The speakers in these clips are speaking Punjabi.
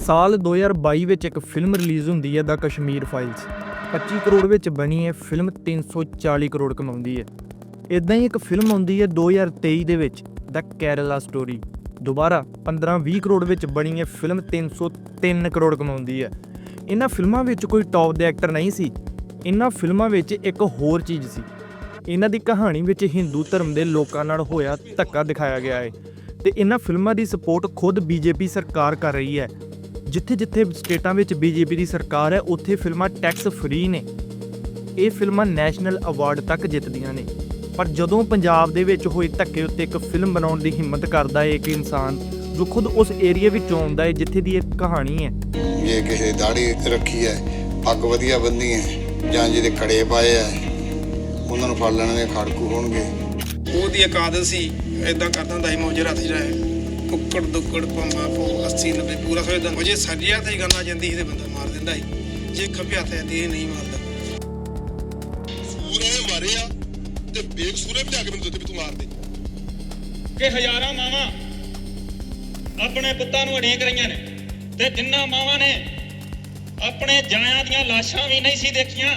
ਸਾਲ 2022 ਵਿੱਚ ਇੱਕ ਫਿਲਮ ਰਿਲੀਜ਼ ਹੁੰਦੀ ਹੈ ਦਾ ਕਸ਼ਮੀਰ ਫਾਈਲਸ। 25 ਕਰੋੜ ਵਿੱਚ ਬਣੀ ਹੈ ਫਿਲਮ 340 ਕਰੋੜ ਕਮਾਉਂਦੀ ਹੈ। ਇਦਾਂ ਹੀ ਇੱਕ ਫਿਲਮ ਆਉਂਦੀ ਹੈ 2023 ਦੇ ਵਿੱਚ, ਦਾ ਕੇਰਲਾ ਸਟੋਰੀ। ਦੁਬਾਰਾ 15-20 ਕਰੋੜ ਵਿੱਚ ਬਣੀ ਹੈ ਫਿਲਮ 303 ਕਰੋੜ ਕਮਾਉਂਦੀ ਹੈ। ਇਹਨਾਂ ਫਿਲਮਾਂ ਵਿੱਚ ਕੋਈ ਟੌਪ ਦੇ ਐਕਟਰ ਨਹੀਂ ਸੀ। ਇਹਨਾਂ ਫਿਲਮਾਂ ਵਿੱਚ ਇੱਕ ਹੋਰ ਚੀਜ਼ ਸੀ। ਇਹਨਾਂ ਦੀ ਕਹਾਣੀ ਵਿੱਚ ਹਿੰਦੂ ਧਰਮ ਦੇ ਲੋਕਾਂ ਨਾਲ ਹੋਇਆ ਧੱਕਾ ਦਿਖਾਇਆ ਗਿਆ ਹੈ। ਤੇ ਇਹਨਾਂ ਫਿਲਮਾਂ ਦੀ ਸਪੋਰਟ ਖੁਦ ਬੀਜੇਪੀ ਸਰਕਾਰ ਕਰ ਰਹੀ ਹੈ। ਜਿੱਥੇ ਜਿੱਥੇ ਸਟੇਟਾਂ ਵਿੱਚ ਬੀਜੇਪੀ ਦੀ ਸਰਕਾਰ ਹੈ ਉੱਥੇ ਫਿਲਮਾਂ ਟੈਕਸ ਫ੍ਰੀ ਨੇ। ਇਹ ਫਿਲਮਾਂ ਨੈਸ਼ਨਲ ਅਵਾਰਡ ਤੱਕ ਜਿੱਤਦੀਆਂ ਨੇ। ਪਰ ਜਦੋਂ ਪੰਜਾਬ ਦੇ ਵਿੱਚ ਹੋਏ ਧੱਕੇ ਉੱਤੇ ਇੱਕ ਫਿਲਮ ਬਣਾਉਣ ਦੀ ਹਿੰਮਤ ਕਰਦਾ ਹੈ ਇੱਕ ਇਨਸਾਨ ਜੋ ਖੁਦ ਉਸ ਏਰੀਆ ਵਿੱਚੋਂ ਆਉਂਦਾ ਹੈ ਜਿੱਥੇ ਦੀ ਇਹ ਕਹਾਣੀ ਹੈ। ਜੇ ਕਿਸੇ ਦਾੜੀ ਰੱਖੀ ਹੈ ਪੱਗ ਵਧੀਆ ਬੰਨੀ ਹੈ ਜਾਂ ਜਿਹਦੇ ਕੜੇ ਪਾਏ ਆ ਉਹਨਾਂ ਨੂੰ ਫੜ ਲੈਣਗੇ ਖੜਕੂ ਹੋਣਗੇ। ਉਹਦੀ ਇੱਕ ਆਦਤ ਸੀ ਇਦਾਂ ਕਰਦਾ ਹੁੰਦਾ ਸੀ ਮੋਜੇ 'ਚ ਰਹੇ ਕੁੱਕੜ ਦੁੱਕੜ ਪੰਬਾ ਪੋ 80 90 ਪੂਰਾ ਖੇਡਦਾ ਉਹ ਜੇ ਸੱਜੇ ਹੱਥ ਗੰਨਾ ਜਾਂਦੀ ਸੀ ਤੇ ਬੰਦਾ ਮਾਰ ਦਿੰਦਾ ਸੀ। ਜੇ ਖੱਬੇ ਹੱਥ ਜਾਂਦੀ ਇਹ ਨਹੀਂ ਮਾਰਦਾ। ਸੂਰੇ ਮਾਰੇ ਤੇ ਬੇਕਸੂਰੇ ਵੀ ਲਿਆ ਕੇ ਮੈਨੂੰ ਦਿੱਤੇ ਤੂੰ ਮਾਰ ਦੇ। ਕਿ ਹਜ਼ਾਰਾਂ ਮਾਵਾਂ ਆਪਣੇ ਪੁੱਤਾਂ ਨੂੰ ਅੜੀਆਂ ਰਹੀਆਂ ਨੇ ਤੇ ਜਿੰਨਾ ਮਾਵਾਂ ਨੇ ਆਪਣੇ ਜਾਇਆ ਦੀਆਂ ਲਾਸ਼ਾਂ ਵੀ ਨਹੀਂ ਸੀ ਦੇਖੀਆਂ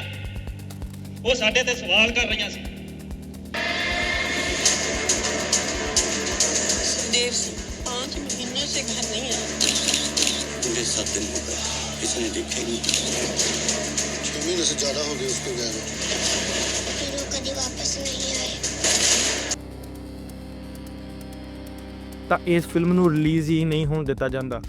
ਉਹ ਸਾਡੇ ਤੇ ਸਵਾਲ ਕਰ ਰਹੀਆਂ ਸੀ। ਸੰਦੀਪ सात दिन हो गए किसी ने देखा ही नहीं छह महीने से ज़्यादा हो गए उसको गए फिर वो कभी वापस नहीं आए ਤਾਂ ਇਸ ਫਿਲਮ ਨੂੰ ਰਿਲੀਜ਼ ਹੀ ਨਹੀਂ ਹੋਣ ਦਿੱਤਾ ਜਾਂਦਾ।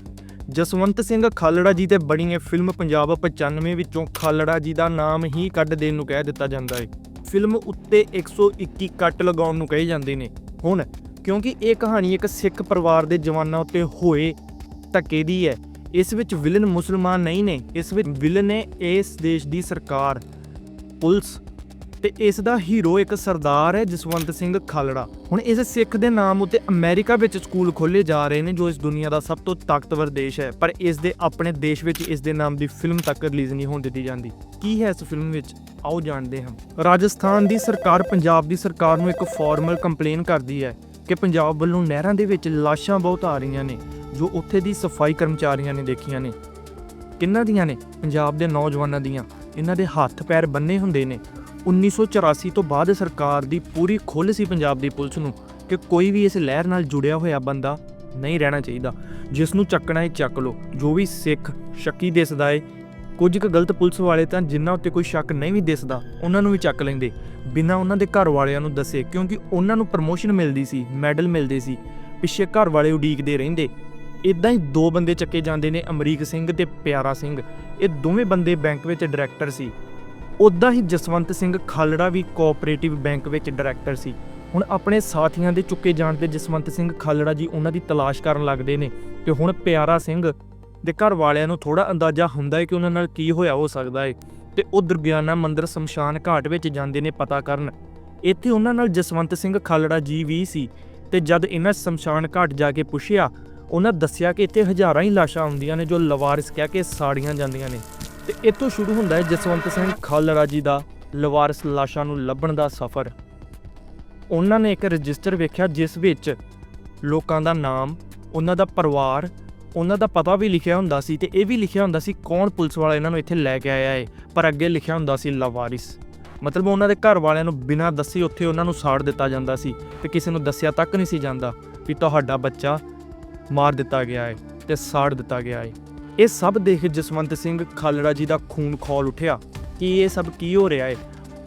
ਜਸਵੰਤ ਸਿੰਘ ਖਾਲੜਾ ਜੀ ਤੇ ਬਣੀ ਇਹ ਫਿਲਮ ਪੰਜਾਬ 95 ਵਿੱਚੋਂ ਖਾਲੜਾ ਜੀ ਦਾ ਨਾਮ ਹੀ ਕੱਢ ਦੇਣ ਨੂੰ ਕਹਿ ਦਿੱਤਾ ਜਾਂਦਾ ਹੈ ਫਿਲਮ ਉੱਤੇ 121 ਕੱਟ ਲਗਾਉਣ ਨੂੰ ਕਹੇ ਜਾਂਦੇ ਨੇ। ਹੁਣ ਕਿਉਂਕਿ ਇਹ ਕਹਾਣੀ ਇੱਕ ਸਿੱਖ ਪਰਿਵਾਰ ਦੇ ਜਵਾਨਾਂ ਉੱਤੇ ਹੋਏ ਧੱਕੇ ਦੀ ਹੈ ਇਸ ਵਿੱਚ ਵਿਲਨ ਮੁਸਲਮਾਨ ਨਹੀਂ ਨੇ। ਇਸ ਵਿੱਚ ਵਿਲਨ ਨੇ ਇਸ ਦੇਸ਼ ਦੀ ਸਰਕਾਰ, ਪੁਲਿਸ ਤੇ ਇਸ ਦਾ ਹੀਰੋ ਇੱਕ ਸਰਦਾਰ ਹੈ ਜਸਵੰਤ ਸਿੰਘ ਖਾਲੜਾ। ਹੁਣ ਇਸ ਸਿੱਖ ਦੇ ਨਾਮ ਉੱਤੇ ਅਮਰੀਕਾ ਵਿੱਚ ਸਕੂਲ ਖੋਲੇ ਜਾ ਰਹੇ ਨੇ, ਜੋ ਇਸ ਦੁਨੀਆ ਦਾ ਸਭ ਤੋਂ ਤਾਕਤਵਰ ਦੇਸ਼ ਹੈ। ਪਰ ਇਸ ਦੇ ਆਪਣੇ ਦੇਸ਼ ਵਿੱਚ ਇਸ ਦੇ ਨਾਮ ਦੀ ਫਿਲਮ ਤੱਕ ਰਿਲੀਜ਼ ਨਹੀਂ ਹੋਣ ਦਿੱਤੀ ਜਾਂਦੀ। ਕੀ ਹੈ ਇਸ ਫਿਲਮ ਵਿੱਚ? ਆਓ ਜਾਣਦੇ ਹਾਂ। ਰਾਜਸਥਾਨ ਦੀ ਸਰਕਾਰ ਪੰਜਾਬ ਦੀ ਸਰਕਾਰ ਨੂੰ ਇੱਕ ਫਾਰਮਲ ਕੰਪਲੇਨ ਕਰਦੀ ਹੈ ਕਿ ਪੰਜਾਬ ਵੱਲੋਂ ਨਹਿਰਾਂ ਦੇ ਵਿੱਚ ਲਾਸ਼ਾਂ ਬਹੁਤ ਆ ਰਹੀਆਂ ਨੇ। ਜੋ ਉੱਥੇ ਦੀ ਸਫ਼ਾਈ ਕਰਮਚਾਰੀਆਂ ਨੇ ਦੇਖੀਆਂ ਨੇ। ਕਿੰਨਾਂ ਦੀਆਂ ਨੇ? ਪੰਜਾਬ ਦੇ ਨੌਜਵਾਨਾਂ ਦੀਆਂ। ਇਹਨਾਂ ਦੇ ਹੱਥ ਪੈਰ ਬੰਨੇ ਹੁੰਦੇ ਨੇ। 1984 ਤੋਂ ਬਾਅਦ ਸਰਕਾਰ ਦੀ ਪੂਰੀ ਖੁੱਲ੍ਹ ਸੀ ਪੰਜਾਬ ਦੀ ਪੁਲਿਸ ਨੂੰ ਕਿ ਕੋਈ ਵੀ ਇਸ ਲਹਿਰ ਨਾਲ ਜੁੜਿਆ ਹੋਇਆ ਬੰਦਾ ਨਹੀਂ ਰਹਿਣਾ ਚਾਹੀਦਾ। ਜਿਸ ਨੂੰ ਚੱਕਣਾ ਹੈ ਚੱਕ ਲਓ। ਜੋ ਵੀ ਸਿੱਖ, ਸ਼ੱਕੀ ਦਿਸਦਾ ਏ। ਕੁਝ ਕੁ ਗਲਤ ਪੁਲਿਸ ਵਾਲੇ ਤਾਂ ਜਿਨ੍ਹਾਂ ਉੱਤੇ ਕੋਈ ਸ਼ੱਕ ਨਹੀਂ ਵੀ ਦਿਸਦਾ, ਉਹਨਾਂ ਨੂੰ ਵੀ ਚੱਕ ਲੈਂਦੇ। ਬਿਨਾਂ ਉਹਨਾਂ ਦੇ ਘਰ ਵਾਲਿਆਂ ਨੂੰ ਦੱਸੇ, ਕਿਉਂਕਿ ਉਹਨਾਂ ਨੂੰ ਪ੍ਰਮੋਸ਼ਨ ਮਿਲਦੀ ਸੀ, ਮੈਡਲ ਮਿਲਦੇ ਸੀ। ਪਿੱਛੇ ਘਰ ਵਾਲੇ ਉਡੀਕਦੇ ਰਹਿੰਦੇ। ਇਦਾਂ ਹੀ ਦੋ ਬੰਦੇ ਚੱਕੇ ਜਾਂਦੇ ਨੇ ਅਮਰੀਕ ਸਿੰਘ ਤੇ ਪਿਆਰਾ ਸਿੰਘ। ਇਹ ਦੋਵੇਂ ਬੰਦੇ ਬੈਂਕ ਵਿੱਚ ਡਾਇਰੈਕਟਰ ਸੀ। ਉਦਾਂ ਹੀ ਜਸਵੰਤ ਸਿੰਘ ਖਾਲੜਾ ਵੀ ਕੋਆਪਰੇਟਿਵ ਬੈਂਕ ਵਿੱਚ ਡਾਇਰੈਕਟਰ ਸੀ। ਹੁਣ ਆਪਣੇ ਸਾਥੀਆਂ ਦੇ ਚੁੱਕੇ ਜਾਣ ਤੇ ਜਸਵੰਤ ਸਿੰਘ ਖਾਲੜਾ ਜੀ ਉਹਨਾਂ ਦੀ ਤਲਾਸ਼ ਕਰਨ ਲੱਗਦੇ ਨੇ ਤੇ ਹੁਣ ਪਿਆਰਾ ਸਿੰਘ ਦੇ ਘਰ ਵਾਲਿਆਂ ਨੂੰ ਥੋੜਾ ਅੰਦਾਜ਼ਾ ਹੁੰਦਾ ਹੈ ਕਿ ਉਹਨਾਂ ਨਾਲ ਕੀ ਹੋਇਆ, ਹੋ ਸਕਦਾ ਹੈ। ਤੇ ਉਹ ਦੁਰਗਿਆਨਾ ਮੰਦਿਰ ਸ਼ਮਸ਼ਾਨ ਘਾਟ ਵਿੱਚ ਜਾਂਦੇ ਨੇ ਪਤਾ ਕਰਨ। ਇੱਥੇ ਉਹਨਾਂ ਨਾਲ ਜਸਵੰਤ ਸਿੰਘ ਖਾਲੜਾ ਜੀ ਵੀ ਸੀ ਤੇ ਜਦ ਇਹਨਾਂ ਸ਼ਮਸ਼ਾਨ ਘਾਟ ਜਾ ਕੇ ਪੁੱਛਿਆ ਉਹਨਾਂ ਦੱਸਿਆ ਕਿ ਇੱਥੇ ਹਜ਼ਾਰਾਂ ਹੀ ਲਾਸ਼ਾਂ ਆਉਂਦੀਆਂ ਨੇ ਜੋ ਲਵਾਰਿਸ ਕਹਿ ਕੇ ਸਾੜੀਆਂ ਜਾਂਦੀਆਂ ਨੇ। ਤੇ ਇੱਥੋਂ ਸ਼ੁਰੂ ਹੁੰਦਾ ਹੈ ਜਸਵੰਤ ਸਿੰਘ ਖਾਲੜਾ ਜੀ ਦਾ ਲਵਾਰਿਸ ਲਾਸ਼ਾਂ ਨੂੰ ਲੱਭਣ ਦਾ ਸਫ਼ਰ। ਉਹਨਾਂ ਨੇ ਇੱਕ ਰਜਿਸਟਰ ਵੇਖਿਆ ਜਿਸ ਵਿੱਚ ਲੋਕਾਂ ਦਾ ਨਾਮ, ਉਹਨਾਂ ਦਾ ਪਰਿਵਾਰ, ਉਹਨਾਂ ਦਾ ਪਤਾ ਵੀ ਲਿਖਿਆ ਹੁੰਦਾ ਸੀ ਤੇ ਇਹ ਵੀ ਲਿਖਿਆ ਹੁੰਦਾ ਸੀ ਕੌਣ ਪੁਲਿਸ ਵਾਲਾ ਇਹਨਾਂ ਨੂੰ ਇੱਥੇ ਲੈ ਕੇ ਆਇਆ ਹੈ ਪਰ ਅੱਗੇ ਲਿਖਿਆ ਹੁੰਦਾ ਸੀ ਲਵਾਰਿਸ। ਮਤਲਬ ਉਹਨਾਂ ਦੇ ਘਰ ਵਾਲਿਆਂ ਨੂੰ ਬਿਨਾਂ ਦੱਸੇ ਉੱਥੇ ਉਹਨਾਂ ਨੂੰ ਸਾੜ ਦਿੱਤਾ ਜਾਂਦਾ ਸੀ ਤੇ ਕਿਸੇ ਨੂੰ ਦੱਸਿਆ ਤੱਕ ਨਹੀਂ ਸੀ ਜਾਂਦਾ ਵੀ ਤੁਹਾਡਾ ਬੱਚਾ ਮਾਰ ਦਿੱਤਾ ਗਿਆ ਹੈ ਤੇ ਸਾੜ ਦਿੱਤਾ ਗਿਆ ਹੈ। ਇਹ ਸਭ ਦੇਖ ਜਸਵੰਤ ਸਿੰਘ ਖਾਲੜਾ ਜੀ ਦਾ ਖੂਨ ਖੋਲ ਉੱਠਿਆ ਕਿ ਇਹ ਸਭ ਕੀ ਹੋ ਰਿਹਾ ਹੈ।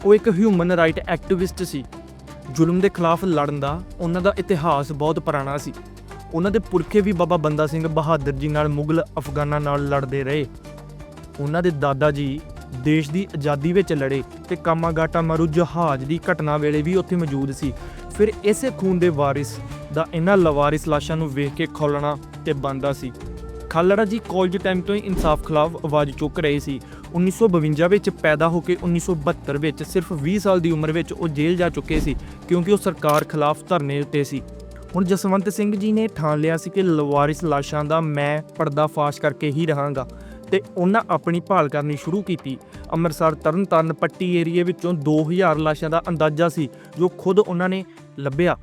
ਉਹ ਇੱਕ ਹਿਊਮਨ ਰਾਈਟ ਐਕਟਿਵਿਸਟ ਸੀ। ਜ਼ੁਲਮ ਦੇ ਖਿਲਾਫ ਲੜਨ ਦਾ ਉਹਨਾਂ ਦਾ ਇਤਿਹਾਸ ਬਹੁਤ ਪੁਰਾਣਾ ਸੀ। ਉਹਨਾਂ ਦੇ ਪੁਰਖੇ ਵੀ ਬਾਬਾ ਬੰਦਾ ਸਿੰਘ ਬਹਾਦਰ ਜੀ ਨਾਲ ਮੁਗਲ ਅਫਗਾਨਾਂ ਨਾਲ ਲੜਦੇ ਰਹੇ। ਉਹਨਾਂ ਦੇ ਦਾਦਾ ਜੀ ਦੇਸ਼ ਦੀ ਆਜ਼ਾਦੀ ਵਿੱਚ ਲੜੇ ਤੇ ਕਾਮਾਗਾਟਾ ਮਾਰੂ ਜਹਾਜ਼ ਦੀ ਘਟਨਾ ਵੇਲੇ ਵੀ ਉੱਥੇ ਮੌਜੂਦ ਸੀ। ਫਿਰ ਇਸੇ ਖੂਨ ਦੇ ਵਾਰਿਸ ਦਾ ਇਹਨਾਂ ਲਵਾਰਿਸ ਲਾਸ਼ਾਂ ਨੂੰ ਵੇਖ ਕੇ ਖੋਲਣਾ ਤੇ ਬੰਦਾ ਸੀ। ਖਾਲੜਾ ਜੀ ਕਾਲਜ ਟਾਈਮ ਤੋਂ ਹੀ ਇਨਸਾਫ ਖਿਲਾਫ ਆਵਾਜ਼ ਚੁੱਕ ਰਹੇ ਸੀ। 1952 ਵਿੱਚ ਪੈਦਾ ਹੋ ਕੇ 1972 ਵਿੱਚ ਸਿਰਫ 20 ਸਾਲ ਦੀ ਉਮਰ ਵਿੱਚ ਉਹ ਜੇਲ੍ਹ ਜਾ ਚੁੱਕੇ ਸੀ ਕਿਉਂਕਿ ਉਹ ਸਰਕਾਰ ਖਿਲਾਫ ਧਰਨੇ ਉੱਤੇ ਸੀ। ਹੁਣ ਜਸਵੰਤ ਸਿੰਘ ਜੀ ਨੇ ਠਾਣ ਲਿਆ ਸੀ ਕਿ ਲਵਾਰਿਸ ਲਾਸ਼ਾਂ ਦਾ ਮੈਂ ਪਰਦਾਫਾਸ਼ ਕਰਕੇ ਹੀ ਰਹਾਂਗਾ ਤੇ ਉਹਨਾਂ ਆਪਣੀ ਭਾਲ ਕਰਨੀ ਸ਼ੁਰੂ ਕੀਤੀ। ਅੰਮ੍ਰਿਤਸਰ ਤਰਨਤਾਰਨ ਪੱਟੀ ਏਰੀਏ ਵਿੱਚੋਂ 2000 ਲਾਸ਼ਾਂ ਦਾ ਅੰਦਾਜ਼ਾ ਸੀ ਜੋ ਖੁਦ ਉਹਨਾਂ ਨੇ ਲੱਭਿਆ।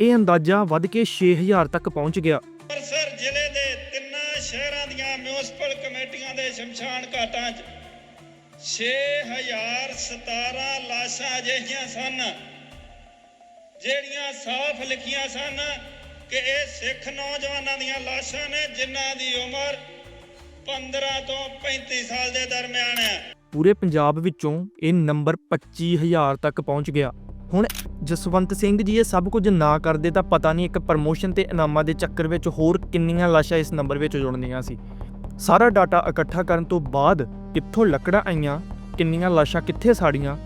ਇਹ ਅੰਦਾਜ਼ਾ ਵੱਧ ਕੇ 6000 ਤੱਕ ਪਹੁੰਚ ਗਿਆ। ਅੰਮ੍ਰਿਤਸਰ ਜ਼ਿਲ੍ਹੇ ਦੇ ਤਿੰਨਾਂ ਸ਼ਹਿਰਾਂ ਦੀਆਂ ਮਿਊਨਿਸਪਲ ਕਮੇਟੀਆਂ ਦੇ ਸ਼ਮਸ਼ਾਨ ਘਾਟਾਂ 'ਚ 6017 ਲਾਸ਼ਾਂ ਅਜਿਹੀਆਂ ਸਨ ਜਿਹੜੀਆਂ ਸਾਫ਼ ਲਿਖੀਆਂ ਸਨ ਕਿ ਇਹ ਸਿੱਖ ਨੌਜਵਾਨਾਂ ਦੀਆਂ ਲਾਸ਼ਾਂ ਨੇ ਜਿਨ੍ਹਾਂ ਦੀ ਉਮਰ 15 ਤੋਂ 35 ਸਾਲ ਦੇ ਦਰਮਿਆਨ ਹੈ। ਪੂਰੇ ਪੰਜਾਬ ਵਿੱਚੋਂ ਇਹ ਨੰਬਰ 25000 ਤੱਕ ਪਹੁੰਚ ਗਿਆ। ਹੁਣ ਜਸਵੰਤ ਸਿੰਘ ਜੀ, ਇਹ ਸਭ ਕੁਝ ਨਾ ਕਰਦੇ ਤਾਂ ਪਤਾ ਨਹੀਂ ਇੱਕ ਪ੍ਰਮੋਸ਼ਨ ਤੇ ਇਨਾਮਾਂ ਦੇ ਚੱਕਰ ਵਿੱਚ ਹੋਰ ਕਿੰਨੀਆਂ ਲਾਸ਼ਾਂ ਇਸ ਨੰਬਰ ਵਿੱਚ ਜੁੜਨੀਆਂ ਸੀ। ਸਾਰਾ ਡਾਟਾ ਇਕੱਠਾ ਕਰਨ ਤੋਂ ਬਾਅਦ ਕਿੱਥੋਂ ਲੱਕੜਾਂ ਆਈਆਂ, ਕਿੰਨੀਆਂ ਲਾਸ਼ਾਂ ਕਿੱਥੇ ਸਾੜੀਆਂ?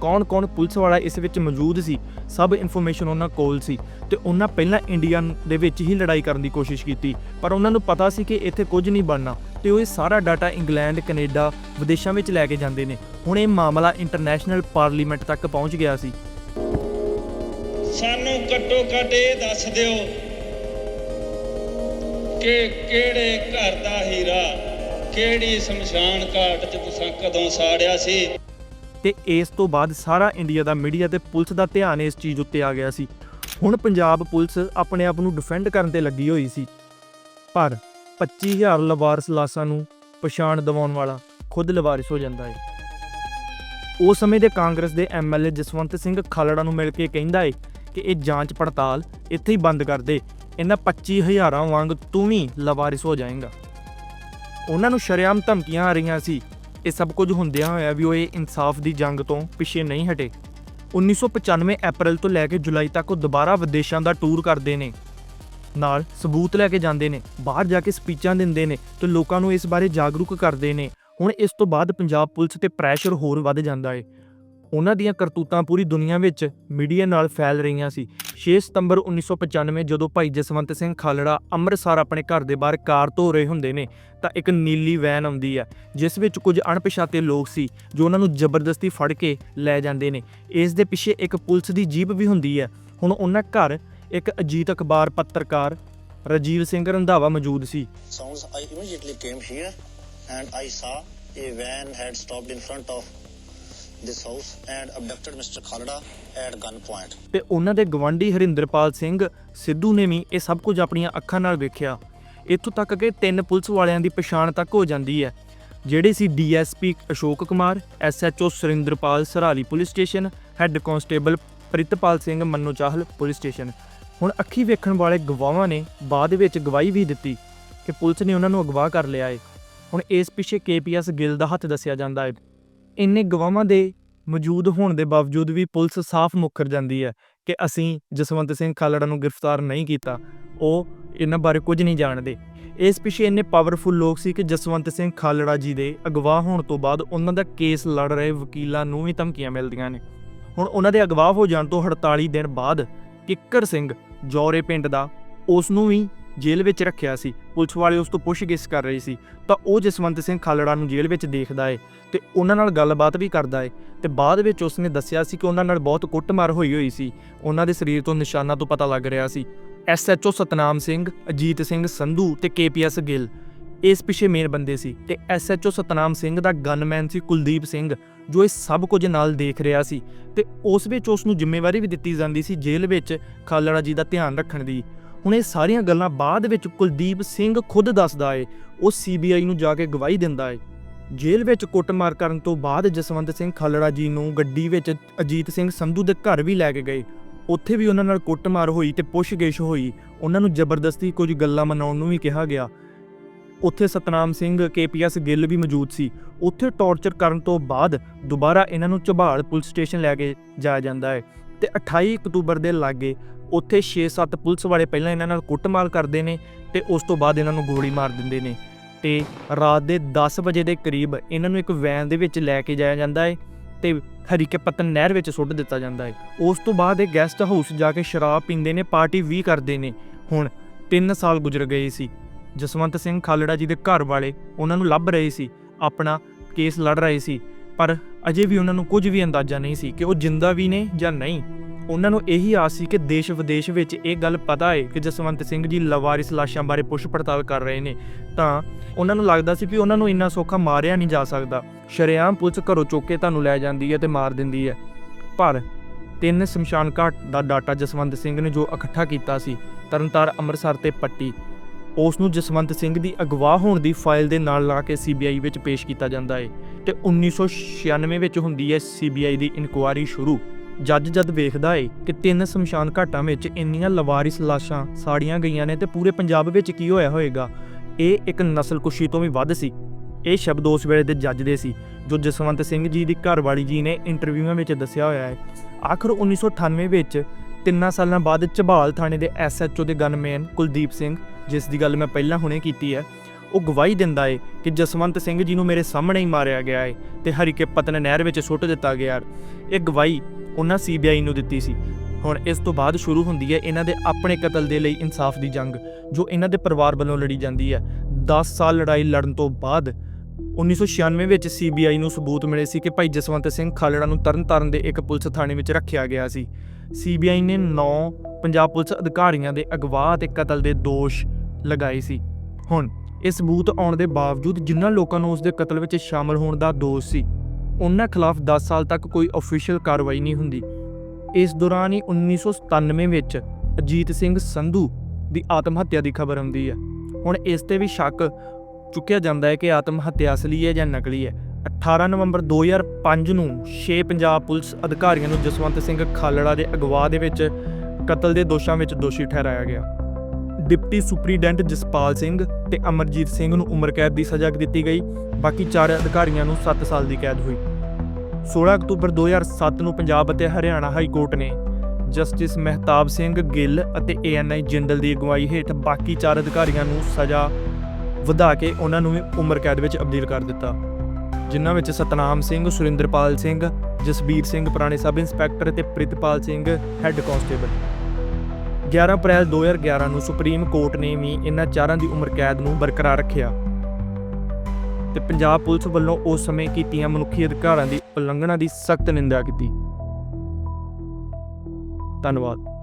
ਕੌਣ-ਕੌਣ ਪੁਲਿਸ ਵਾਲਾ ਇਸ ਵਿੱਚ ਮੌਜੂਦ ਸੀ? ਸਭ ਇਨਫੋਰਮੇਸ਼ਨ ਉਹਨਾਂ ਕੋਲ ਸੀ ਤੇ ਉਹਨਾਂ ਪਹਿਲਾਂ ਇੰਡੀਆ ਦੇ ਵਿੱਚ ਹੀ ਲੜਾਈ ਕਰਨ ਦੀ ਕੋਸ਼ਿਸ਼ ਕੀਤੀ। ਪਰ ਉਹਨਾਂ ਨੂੰ ਪਤਾ ਸੀ ਕਿ ਇੱਥੇ ਕੁਝ ਨਹੀਂ ਬਣਨਾ। ਤੇ ਉਹ ਇਹ ਸਾਰਾ ਡਾਟਾ ਇੰਗਲੈਂਡ ਕੈਨੇਡਾ ਵਿਦੇਸ਼ਾਂ ਵਿੱਚ ਲੈ ਕੇ ਜਾਂਦੇ ਨੇ। ਹੁਣ ਇਹ ਮਾਮਲਾ ਇੰਟਰਨੈਸ਼ਨਲ ਪਾਰਲੀਮੈਂਟ ਤੱਕ ਪਹੁੰਚ ਗਿਆ ਸੀ। ਸਾਨੂੰ ਘੱਟੋ ਘੱਟ ਇਹ ਦੱਸ ਦਿਓ ਕਿ ਕਿਹੜੇ ਘਰ ਦਾ ਹੀਰਾ ਕਿਹੜੀ ਸ਼ਮਸ਼ਾਨ ਘਾਟ 'ਚ ਤੁਸੀਂ ਕਦੋਂ ਸਾੜਿਆ ਸੀ? ਤੇ ਇਸ ਤੋਂ ਬਾਅਦ ਸਾਰਾ ਇੰਡੀਆ ਦਾ ਮੀਡੀਆ ਤੇ ਪੁਲਿਸ ਦਾ ਧਿਆਨ ਇਸ ਚੀਜ਼ ਉੱਤੇ ਆ ਗਿਆ ਸੀ। ਹੁਣ ਪੰਜਾਬ ਪੁਲਿਸ ਆਪਣੇ ਆਪ ਨੂੰ ਡਿਫੈਂਡ ਕਰਨ ਤੇ ਲੱਗੀ ਹੋਈ ਸੀ। ਪਰ 25000 ਲਵਾਰਸ ਲਾਸਾਂ ਨੂੰ ਪਛਾਣ ਦਿਵਾਉਣ ਵਾਲਾ ਖੁਦ ਲਵਾਰਿਸ ਹੋ ਜਾਂਦਾ ਹੈ। ਉਸ ਸਮੇਂ ਦੇ ਕਾਂਗਰਸ ਦੇ ਐਮਐਲਏ ਜਸਵੰਤ ਸਿੰਘ ਖਾਲੜਾ ਨੂੰ ਮਿਲ ਕੇ ਕਹਿੰਦਾ ਏ ਕਿ ਇਹ ਜਾਂਚ ਪੜਤਾਲ ਇੱਥੇ ਹੀ ਬੰਦ ਕਰ ਦੇ। ਇਹਨਾਂ 25000 ਵਾਂਗ ਤੂੰ ਵੀ ਲਵਾਰਿਸ ਹੋ ਜਾਏਗਾ। ਉਹਨਾਂ ਨੂੰ ਸ਼ਰੇਆਮ ਧਮਕੀਆਂ ਆ ਰਹੀਆਂ ਸੀ। ਇਹ ਸਭ ਕੁਝ ਹੁੰਦਿਆਂ ਹੋਇਆ ਵੀ ਉਹ ਇਹ ਇਨਸਾਫ ਦੀ ਜੰਗ ਤੋਂ ਪਿੱਛੇ ਨਹੀਂ ਹਟੇ। 1995 ਅਪ੍ਰੈਲ ਤੋਂ ਲੈ ਕੇ ਜੁਲਾਈ ਤੱਕ ਉਹ ਦੁਬਾਰਾ ਵਿਦੇਸ਼ਾਂ ਦਾ ਟੂਰ ਕਰਦੇ ਨੇ। ਨਾਲ ਸਬੂਤ ਲੈ ਕੇ ਜਾਂਦੇ ਨੇ, ਬਾਹਰ ਜਾ ਕੇ ਸਪੀਚਾਂ ਦਿੰਦੇ ਨੇ ਤੇ ਲੋਕਾਂ ਨੂੰ ਇਸ ਬਾਰੇ ਜਾਗਰੂਕ ਕਰਦੇ ਨੇ। ਹੁਣ ਇਸ ਤੋਂ ਬਾਅਦ ਪੰਜਾਬ ਪੁਲਿਸ ਤੇ ਪ੍ਰੈਸ਼ਰ ਹੋਰ ਵੱਧ ਜਾਂਦਾ ਏ। ਉਹਨਾਂ ਦੀਆਂ ਕਰਤੂਤਾਂ ਪੂਰੀ ਦੁਨੀਆ ਵਿੱਚ ਮੀਡੀਆ ਨਾਲ ਫੈਲ ਰਹੀਆਂ ਸੀ। 6 ਸਤੰਬਰ 1995 ਜਦੋਂ ਭਾਈ ਜਸਵੰਤ ਸਿੰਘ ਖਾਲੜਾ ਅੰਮ੍ਰਿਤਸਰ ਆਪਣੇ ਘਰ ਦੇ ਬਾਹਰ ਕਾਰ ਧੋ ਰਹੇ ਹੁੰਦੇ ਨੇ, ਤਾਂ ਇੱਕ ਨੀਲੀ ਵੈਨ ਆਉਂਦੀ ਹੈ, ਜਿਸ ਵਿੱਚ ਕੁਝ ਅਣਪਛਾਤੇ ਲੋਕ ਸੀ, ਜੋ ਉਹਨਾਂ ਨੂੰ ਜ਼ਬਰਦਸਤੀ ਫੜ ਕੇ ਲੈ ਜਾਂਦੇ ਨੇ। ਇਸ ਦੇ ਪਿੱਛੇ ਇੱਕ ਪੁਲਿਸ ਦੀ ਜੀਪ ਵੀ ਹੁੰਦੀ ਹੈ। ਹੁਣ ਉਹਨਾਂ ਘਰ ਇੱਕ ਅਜੀਤ ਅਖਬਾਰ ਪੱਤਰਕਾਰ ਰਾਜੀਵ ਸਿੰਘ ਰੰਧਾਵਾ ਮੌਜੂਦ ਸੀ sounds, I immediately came here and I saw a van had stopped in front of this house and abducted Mr. Khalada at gunpoint. ਤੇ ਉਹਨਾਂ ਦੇ ਗਵਾਂਢੀ ਹਰਿੰਦਰਪਾਲ ਸਿੰਘ ਸਿੱਧੂ ਨੇ ਵੀ ਇਹ ਸਭ ਕੁਝ ਆਪਣੀਆਂ ਅੱਖਾਂ ਨਾਲ ਵੇਖਿਆ ਇੱਥੋਂ ਤੱਕ ਕਿ ਤਿੰਨ ਪੁਲਿਸ ਵਾਲਿਆਂ ਦੀ ਪਛਾਣ ਤੱਕ ਹੋ ਜਾਂਦੀ ਹੈ ਜਿਹੜੇ ਸੀ DSP Ashok Kumar SHO Surinderpal Sarali police station head constable Pritpal Singh Manno Chahal police station ਹੁਣ ਅੱਖੀ ਵੇਖਣ ਵਾਲੇ ਗਵਾਹਾਂ ਨੇ ਬਾਅਦ ਵਿੱਚ ਗਵਾਹੀ ਵੀ ਦਿੱਤੀ ਕਿ ਪੁਲਿਸ ਨੇ ਉਹਨਾਂ ਨੂੰ ਅਗਵਾ ਕਰ ਲਿਆ ਏ। ਹੁਣ ਇਸ ਪਿੱਛੇ ਕੇਪੀਐਸ ਗਿੱਲ ਦਾ ਹੱਥ ਦੱਸਿਆ ਜਾਂਦਾ ਹੈ ਇੰਨੇ ਗਵਾਹਾਂ ਦੇ ਮੌਜੂਦ ਹੋਣ ਦੇ ਬਾਵਜੂਦ ਵੀ ਪੁਲਿਸ ਸਾਫ਼ ਮੁੱਕਰ ਜਾਂਦੀ ਹੈ ਕਿ ਅਸੀਂ ਜਸਵੰਤ ਸਿੰਘ ਖਾਲੜਾ ਨੂੰ ਗ੍ਰਿਫਤਾਰ ਨਹੀਂ ਕੀਤਾ, ਉਹ ਇਹਨਾਂ ਬਾਰੇ ਕੁਝ ਨਹੀਂ ਜਾਣਦੇ। ਇਸ ਪਿੱਛੇ ਇੰਨੇ ਪਾਵਰਫੁਲ ਲੋਕ ਸੀ ਕਿ ਜਸਵੰਤ ਸਿੰਘ ਖਾਲੜਾ ਜੀ ਦੇ ਅਗਵਾ ਹੋਣ ਤੋਂ ਬਾਅਦ ਉਹਨਾਂ ਦਾ ਕੇਸ ਲੜ ਰਹੇ ਵਕੀਲਾਂ ਨੂੰ ਵੀ ਧਮਕੀਆਂ ਮਿਲਦੀਆਂ ਨੇ। ਹੁਣ ਉਹਨਾਂ ਦੇ ਅਗਵਾ ਹੋ ਜਾਣ ਤੋਂ 48 ਦਿਨ ਬਾਅਦ ਕਿੱਕਰ ਸਿੰਘ ਜੌਰੇ ਪਿੰਡ ਦਾ ਉਸ ਨੂੰ ਵੀ ਜੇਲ੍ਹ ਵਿੱਚ ਰੱਖਿਆ ਸੀ। ਪੁਲਿਸ ਵਾਲੇ ਉਸ ਤੋਂ ਪੁੱਛਗਿੱਛ ਕਰ ਰਹੇ ਸੀ। ਤਾਂ ਉਹ ਜਸਵੰਤ ਸਿੰਘ ਖਾਲੜਾ ਨੂੰ ਜੇਲ੍ਹ ਵਿੱਚ ਦੇਖਦਾ ਏ ਤੇ ਉਹਨਾਂ ਨਾਲ ਗੱਲਬਾਤ ਵੀ ਕਰਦਾ ਏ ਤੇ ਬਾਅਦ ਵਿੱਚ ਉਸਨੇ ਦੱਸਿਆ ਸੀ ਕਿ ਉਹਨਾਂ ਨਾਲ ਬਹੁਤ ਕੁੱਟਮਾਰ ਹੋਈ ਹੋਈ ਸੀ। ਉਹਨਾਂ ਦੇ ਸਰੀਰ ਤੋਂ ਨਿਸ਼ਾਨਾਂ ਤੋਂ ਪਤਾ ਲੱਗ ਰਿਹਾ ਸੀ। ਐਸਐਚਓ ਸਤਨਾਮ ਸਿੰਘ, ਅਜੀਤ ਸਿੰਘ ਸੰਧੂ ਤੇ ਕੇਪੀਐਸ ਗਿੱਲ, ਇਸ ਪਿੱਛੇ ਮੇਨ ਬੰਦੇ ਸੀ ਤੇ ਐਸਐਚਓ ਸਤਨਾਮ ਸਿੰਘ ਦਾ ਗਨਮੈਨ ਸੀ ਕੁਲਦੀਪ ਸਿੰਘ। ਜੋ ਇਹ ਸਭ ਕੁਝ ਨਾਲ ਦੇਖ ਰਿਹਾ ਸੀ ਤੇ ਉਸ ਵਿੱਚ ਉਸ ਨੂੰ ਜ਼ਿੰਮੇਵਾਰੀ ਵੀ ਦਿੱਤੀ ਜਾਂਦੀ ਸੀ ਜੇਲ੍ਹ ਵਿੱਚ ਖਾਲੜਾ ਜੀ ਦਾ ਧਿਆਨ ਰੱਖਣ ਦੀ। ਹੁਣ ਇਹ ਸਾਰੀਆਂ ਗੱਲਾਂ ਬਾਅਦ ਵਿੱਚ ਕੁਲਦੀਪ ਸਿੰਘ ਖੁਦ ਦੱਸਦਾ ਏ, ਉਹ ਸੀਬੀਆਈ ਨੂੰ ਜਾ ਕੇ ਗਵਾਹੀ ਦਿੰਦਾ ਏ। ਜੇਲ੍ਹ ਵਿੱਚ ਕੁੱਟਮਾਰ ਕਰਨ ਤੋਂ ਬਾਅਦ ਜਸਵੰਤ ਸਿੰਘ ਖਾਲੜਾ ਜੀ ਨੂੰ ਗੱਡੀ ਵਿੱਚ ਅਜੀਤ ਸਿੰਘ ਸੰਧੂ ਦੇ ਘਰ ਵੀ ਲੈ ਕੇ ਗਏ। ਉੱਥੇ ਵੀ ਉਹਨਾਂ ਨਾਲ ਕੁੱਟਮਾਰ ਹੋਈ ਤੇ ਪੁੱਛਗਿੱਛ ਹੋਈ। ਉਹਨਾਂ ਨੂੰ ਜ਼ਬਰਦਸਤੀ ਕੁਝ ਗੱਲਾਂ ਮਨਾਉਣ ਨੂੰ ਵੀ ਕਿਹਾ ਗਿਆ। ਉੱਥੇ ਸਤਨਾਮ ਸਿੰਘ, ਕੇਪੀਐਸ ਗਿੱਲ ਵੀ ਮੌਜੂਦ ਸੀ। ਉੱਥੇ ਟੌਰਚਰ ਕਰਨ ਤੋਂ ਬਾਅਦ ਦੁਬਾਰਾ ਇਹਨਾਂ ਨੂੰ ਝਬਾਲ ਪੁਲਿਸ ਸਟੇਸ਼ਨ ਲੈ ਕੇ ਜਾਇਆ ਜਾਂਦਾ ਹੈ ਤੇ 28 ਅਕਤੂਬਰ ਦੇ ਲਾਗੇ ਉੱਥੇ 6-7 ਪੁਲਿਸ ਵਾਲੇ ਪਹਿਲਾਂ ਇਹਨਾਂ ਨਾਲ ਕੁੱਟਮਾਰ ਕਰਦੇ ਨੇ ਤੇ ਉਸ ਤੋਂ ਬਾਅਦ ਇਹਨਾਂ ਨੂੰ ਗੋਲੀ ਮਾਰ ਦਿੰਦੇ ਨੇ। ਤੇ ਰਾਤ ਦੇ 10 ਵਜੇ ਦੇ ਕਰੀਬ ਇਹਨਾਂ ਨੂੰ ਇੱਕ ਵੈਨ ਦੇ ਵਿੱਚ ਲੈ ਕੇ ਜਾਇਆ ਜਾਂਦਾ ਹੈ ਤੇ ਹਰੀਕੇ ਪਤਨ ਨਹਿਰ ਵਿੱਚ ਸੁੱਟ ਦਿੱਤਾ ਜਾਂਦਾ ਹੈ। ਉਸ ਤੋਂ ਬਾਅਦ ਇਹ ਗੈਸਟ ਹਾਊਸ ਜਾ ਕੇ ਸ਼ਰਾਬ ਪੀਂਦੇ ਨੇ, ਪਾਰਟੀ ਵੀ ਕਰਦੇ ਨੇ। ਹੁਣ 3 ਸਾਲ ਗੁਜ਼ਰ ਗਏ ਸੀ। ਜਸਵੰਤ ਸਿੰਘ ਖਾਲੜਾ ਜੀ ਦੇ ਘਰ ਵਾਲੇ ਉਹਨਾਂ ਨੂੰ ਲੱਭ ਰਹੇ ਸੀ, ਆਪਣਾ ਕੇਸ ਲੜ ਰਹੇ ਸੀ, ਪਰ ਅਜੇ ਵੀ ਉਹਨਾਂ ਨੂੰ ਕੁਝ ਵੀ ਅੰਦਾਜ਼ਾ ਨਹੀਂ ਸੀ ਕਿ ਉਹ ਜਿੰਦਾ ਵੀ ਨੇ ਜਾਂ ਨਹੀਂ। ਉਹਨਾਂ ਨੂੰ ਇਹੀ ਆਸ ਸੀ ਕਿ ਦੇਸ਼ ਵਿਦੇਸ਼ ਵਿੱਚ ਇਹ ਗੱਲ ਪਤਾ ਹੈ ਕਿ ਜਸਵੰਤ ਸਿੰਘ ਜੀ ਲਵਾਰਿਸ ਲਾਸ਼ਾਂ ਬਾਰੇ ਪੁੱਛ ਪੜਤਾਲ ਕਰ ਰਹੇ ਨੇ। ਤਾਂ ਉਹਨਾਂ ਨੂੰ ਲੱਗਦਾ ਸੀ ਵੀ ਉਹਨਾਂ ਨੂੰ ਇੰਨਾ ਸੌਖਾ ਮਾਰਿਆ ਨਹੀਂ ਜਾ ਸਕਦਾ। ਸ਼ਰੇਆਮ ਪੁਲਿਸ ਘਰੋਂ ਚੁੱਕ ਕੇ ਤੁਹਾਨੂੰ ਲੈ ਜਾਂਦੀ ਹੈ ਤੇ ਮਾਰ ਦਿੰਦੀ ਹੈ। ਪਰ ਤਿੰਨ ਸ਼ਮਸ਼ਾਨ ਘਾਟ ਦਾ ਡਾਟਾ ਜਸਵੰਤ ਸਿੰਘ ਨੇ ਜੋ ਇਕੱਠਾ ਕੀਤਾ ਸੀ ਤਰਨਤਾਰ ਅੰਮ੍ਰਿਤਸਰ ਤੇ ਪੱਟੀ। ਉਸ ਨੂੰ ਜਸਵੰਤ ਸਿੰਘ ਦੀ ਅਗਵਾ ਹੋਣ ਦੀ ਫਾਈਲ ਦੇ ਨਾਲ ਲਾ ਕੇ ਸੀਬੀਆਈ ਵਿੱਚ ਪੇਸ਼ ਕੀਤਾ ਜਾਂਦਾ ਹੈ ਤੇ 1996 ਵਿੱਚ ਹੁੰਦੀ ਹੈ ਸੀਬੀਆਈ ਦੀ ਇਨਕੁਆਇਰੀ ਸ਼ੁਰੂ। ਜੱਜ ਜਦ ਵੇਖਦਾ ਏ ਕਿ ਤਿੰਨ ਸ਼ਮਸ਼ਾਨ ਘਾਟਾਂ ਵਿੱਚ ਇੰਨੀਆਂ ਲਵਾਰਿਸ ਲਾਸ਼ਾਂ ਸਾੜੀਆਂ ਗਈਆਂ ਨੇ ਤੇ ਪੂਰੇ ਪੰਜਾਬ ਵਿੱਚ ਕੀ ਹੋਇਆ ਹੋਵੇਗਾ ਇਹ ਇੱਕ ਨਸਲਕੁਸ਼ੀ ਤੋਂ ਵੀ ਵੱਧ ਸੀ। ਇਹ ਸ਼ਬਦ ਉਸ ਵੇਲੇ ਦੇ ਜੱਜ ਦੇ ਸੀ, ਜੋ ਜਸਵੰਤ ਸਿੰਘ ਜੀ ਦੀ ਘਰਵਾਲੀ ਜੀ ਨੇ ਇੰਟਰਵਿਊਆਂ ਵਿੱਚ ਦੱਸਿਆ ਹੋਇਆ ਹੈ ਆਖਰ 1998 ਵਿੱਚ ਤਿੰਨਾਂ ਸਾਲਾਂ ਬਾਅਦ ਝਬਾਲ ਥਾਣੇ ਦੇ ਐਸਐਚਓ ਦੇ ਗਨਮੈਨ ਕੁਲਦੀਪ ਸਿੰਘ, ਜਿਸ ਦੀ ਗੱਲ ਮੈਂ ਪਹਿਲਾਂ ਹੁਣੇ ਕੀਤੀ ਹੈ, ਉਹ ਗਵਾਹੀ ਦਿੰਦਾ ਏ ਕਿ ਜਸਵੰਤ ਸਿੰਘ ਜੀ ਨੂੰ ਮੇਰੇ ਸਾਹਮਣੇ ਹੀ ਮਾਰਿਆ ਗਿਆ ਏ ਤੇ ਹਰੀਕੇ ਪਤਨ ਨਹਿਰ ਵਿੱਚ ਸੁੱਟ ਦਿੱਤਾ ਗਿਆ ਇਹ ਗਵਾਹੀ ਉਹਨਾਂ ਸੀਬੀਆਈ ਨੂੰ ਦਿੱਤੀ ਸੀ। ਹੁਣ ਇਸ ਤੋਂ ਬਾਅਦ ਸ਼ੁਰੂ ਹੁੰਦੀ ਹੈ ਇਹਨਾਂ ਦੇ ਆਪਣੇ ਕਤਲ ਦੇ ਲਈ ਇਨਸਾਫ ਦੀ ਜੰਗ, ਜੋ ਇਹਨਾਂ ਦੇ ਪਰਿਵਾਰ ਵੱਲੋਂ ਲੜੀ ਜਾਂਦੀ ਹੈ। 10 ਸਾਲ ਲੜਾਈ ਲੜਨ ਤੋਂ ਬਾਅਦ 1996 ਵਿੱਚ ਸੀਬੀਆਈ ਨੂੰ ਸਬੂਤ ਮਿਲੇ ਸੀ ਕਿ ਭਾਈ ਜਸਵੰਤ ਸਿੰਘ ਖਾਲੜਾ ਨੂੰ ਤਰਨਤਾਰਨ ਦੇ ਇੱਕ ਪੁਲਿਸ ਥਾਣੇ ਵਿੱਚ ਰੱਖਿਆ ਗਿਆ ਸੀ। ਸੀਬੀਆਈ ਨੇ 9 ਪੰਜਾਬ ਪੁਲਿਸ ਅਧਿਕਾਰੀਆਂ ਦੇ ਅਗਵਾ ਅਤੇ ਕਤਲ ਦੇ ਦੋਸ਼ ਲਗਾਏ ਸੀ। ਹੁਣ ਇਹ ਸਬੂਤ ਆਉਣ ਦੇ ਬਾਵਜੂਦ ਜਿਨ੍ਹਾਂ ਲੋਕਾਂ ਨੂੰ ਉਸ ਦੇ ਕਤਲ ਵਿੱਚ ਸ਼ਾਮਲ ਹੋਣ ਦਾ ਦੋਸ਼ ਸੀ, ਉਹਨਾਂ ਖਿਲਾਫ 10 ਸਾਲ ਤੱਕ ਕੋਈ ਅਫੀਸ਼ੀਅਲ ਕਾਰਵਾਈ ਨਹੀਂ ਹੁੰਦੀ। ਇਸ ਦੌਰਾਨ ਹੀ 1997 ਵਿੱਚ ਅਜੀਤ ਸਿੰਘ ਸੰਧੂ ਦੀ ਆਤਮ ਹੱਤਿਆ ਦੀ ਖਬਰ ਆਉਂਦੀ ਹੈ। ਹੁਣ ਇਸ ਤੇ ਵੀ ਸ਼ੱਕ ਚੁੱਕਿਆ ਜਾਂਦਾ ਹੈ ਕਿ ਆਤਮ ਹੱਤਿਆ ਅਸਲੀ ਹੈ ਜਾਂ ਨਕਲੀ ਹੈ। 18 ਨਵੰਬਰ 2005 ਨੂੰ 6 ਪੰਜਾਬ ਪੁਲਿਸ ਅਧਿਕਾਰੀਆਂ ਨੂੰ ਜਸਵੰਤ ਸਿੰਘ ਖਾਲੜਾ ਦੇ ਅਗਵਾ ਦੇ ਵਿੱਚ ਕਤਲ ਦੇ ਦੋਸ਼ਾਂ ਵਿੱਚ ਦੋਸ਼ੀ ਠਹਿਰਾਇਆ ਗਿਆ। ਡਿਪਟੀ ਸੁਪਰੀਡੈਂਟ ਜਸਪਾਲ ਸਿੰਘ ਤੇ ਅਮਰਜੀਤ ਸਿੰਘ ਨੂੰ ਉਮਰ ਕੈਦ ਦੀ ਸਜ਼ਾ ਦਿੱਤੀ ਗਈ, ਬਾਕੀ ਚਾਰ ਅਧਿਕਾਰੀਆਂ ਨੂੰ 7 ਸਾਲ ਦੀ ਕੈਦ ਹੋਈ। 16 ਅਕਤੂਬਰ 2007 ਨੂੰ ਪੰਜਾਬ ਅਤੇ ਹਰਿਆਣਾ ਹਾਈ ਕੋਰਟ ਨੇ ਜਸਟਿਸ ਮਹਿਤਾਬ ਸਿੰਘ ਗਿੱਲ ਅਤੇ ਏਐਨਆਈ ਜਿੰਦਲ ਦੀ ਅਗਵਾਈ ਹੇਠ ਬਾਕੀ ਚਾਰ ਅਧਿਕਾਰੀਆਂ ਨੂੰ ਸਜ਼ਾ ਵਧਾ ਕੇ ਉਹਨਾਂ ਨੂੰ ਵੀ ਉਮਰ ਕੈਦ ਵਿੱਚ ਅਬਦੀਲ ਕਰ ਦਿੱਤਾ। ਜਿਨ੍ਹਾਂ ਵਿੱਚ ਸਤਨਾਮ ਸਿੰਘ, ਸੁਰਿੰਦਰਪਾਲ ਸਿੰਘ, ਜਸਬੀਰ ਸਿੰਘ, ਪੁਰਾਣੇ ਸਬ ਇੰਸਪੈਕਟਰ ਤੇ Pritpal Singh, head constable 11 April 2011 ਨੂੰ ਸੁਪਰੀਮ ਕੋਰਟ ਨੇ ਵੀ ਇਹਨਾਂ ਚਾਰਾਂ ਦੀ ਉਮਰ ਕੈਦ ਨੂੰ ਬਰਕਰਾਰ ਰੱਖਿਆ। ਤੇ ਪੰਜਾਬ ਪੁਲਿਸ ਵੱਲੋਂ ਉਸ ਸਮੇਂ ਕੀਤੀਆਂ ਮਨੁੱਖੀ ਅਧਿਕਾਰਾਂ ਦੀ ਉਲੰਘਣਾ ਦੀ ਸਖਤ ਨਿੰਦਾ ਕੀਤੀ। ਧੰਨਵਾਦ।